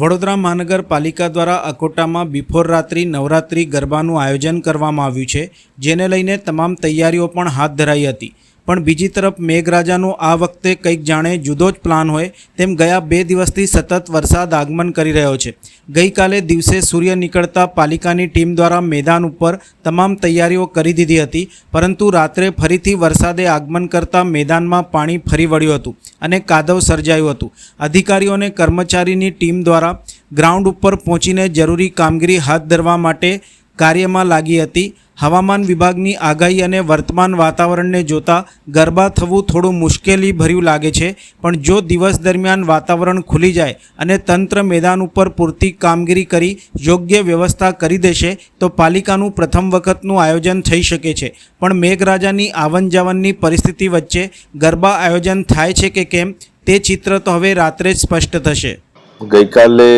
વડોદરા મહાનગરપાલિકા દ્વારા અકોટામાં બિફોર રાત્રિ નવરાત્રિ ગરબાનું આયોજન કરવામાં આવ્યું છે, જેને લઈને તમામ તૈયારીઓ પણ હાથ ધરાઈ હતી. પણ બીજી તરફ મેઘરાજાનો આ વખતે કંઈક જાણે જુદો જ પ્લાન હોય તેમ ગયા બે દિવસથી સતત વરસાદ આગમન કરી રહ્યો છે. ગઈકાલે દિવસે સૂર્ય નીકળતા પાલિકાની ટીમ દ્વારા મેદાન ઉપર તમામ તૈયારીઓ કરી દીધી હતી, પરંતુ રાત્રે ફરીથી વરસાદે આગમન કરતા મેદાનમાં પાણી ફરી વળ્યું હતું અને કાદવ સર્જાયું હતું. અધિકારીઓ અને કર્મચારીની ટીમ દ્વારા ગ્રાઉન્ડ ઉપર પહોંચીને જરૂરી કામગીરી હાથ ધરવા માટે કાર્યમાં લાગી હતી. હવામાન વિભાગની આગાહી અને વર્તમાન વાતાવરણને જોતા ગરબા થવું થોડું મુશ્કેલી ભર્યું લાગે છે, પણ જો દિવસ દરમિયાન વાતાવરણ ખુલી જાય અને તંત્ર મેદાન ઉપર પૂરતી કામગીરી કરી યોગ્ય વ્યવસ્થા કરી દેશે, તો પાલિકાનું પ્રથમ વખતનું આયોજન થઈ શકે છે. પણ મેઘરાજાની આવન જાવનની પરિસ્થિતિ વચ્ચે ગરબા આયોજન થાય છે કે કેમ, તે ચિત્ર તો હવે રાત્રે જ સ્પષ્ટ થશે. ગઈકાલે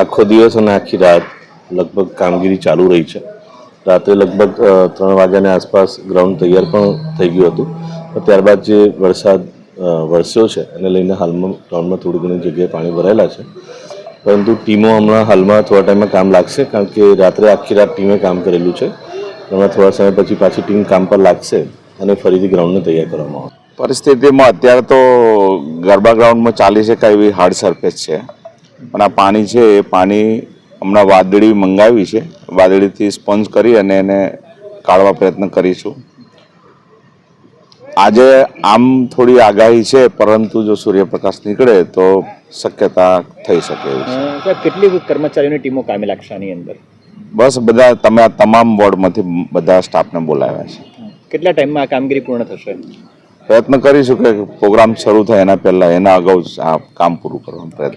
આખો દિવસ અને આખી રાત લગભગ કામગીરી ચાલુ રહી છે. રાત્રે લગભગ ત્રણ વાગ્યાની આસપાસ ગ્રાઉન્ડ તૈયાર પણ થઈ ગયું હતું. ત્યારબાદ જે વરસાદ વરસ્યો છે, એને લઈને હાલમાં ગ્રાઉન્ડમાં થોડી ઘણી જગ્યાએ પાણી ભરાયેલા છે. પરંતુ ટીમો હમણાં હાલમાં થોડા ટાઈમમાં કામ લાગશે, કારણ કે રાત્રે આખી રાત ટીમે કામ કરેલું છે. હમણાં થોડા સમય પછી પાછી ટીમ કામ પર લાગશે અને ફરીથી ગ્રાઉન્ડને તૈયાર કરવામાં આવશે. પરિસ્થિતિમાં અત્યારે તો ગરબા ગ્રાઉન્ડમાં ચાલી શકાય એવી હાર્ડ સરફેસ છે. પણ આ પાણી છે, એ પાણી હમણાં વાદળી મંગાવી છે. વાદળીથી સ્પોન્જ કરી અને એને કાઢવા પ્રયત્ન કરીશું. આજે આમ થોડી આગાહી છે પરંતુ જો સૂર્યપ્રકાશ નીકળે તો શક્યતા થઈ શકે છે. કેટલી કર્મચારીઓની ટીમો કામે લાગશે આની અંદર? બસ બધા તમે આ તમામ વોર્ડમાંથી બધા સ્ટાફને બોલાવ્યા છે. કેટલા ટાઈમમાં આ કામગીરી પૂર્ણ થશે? પ્રયત્ન કરીશું કે પ્રોગ્રામ શરૂ થાય એના પહેલાં એના અગાઉ જ આ કામ પૂરું કરવાનો પ્રયત્ન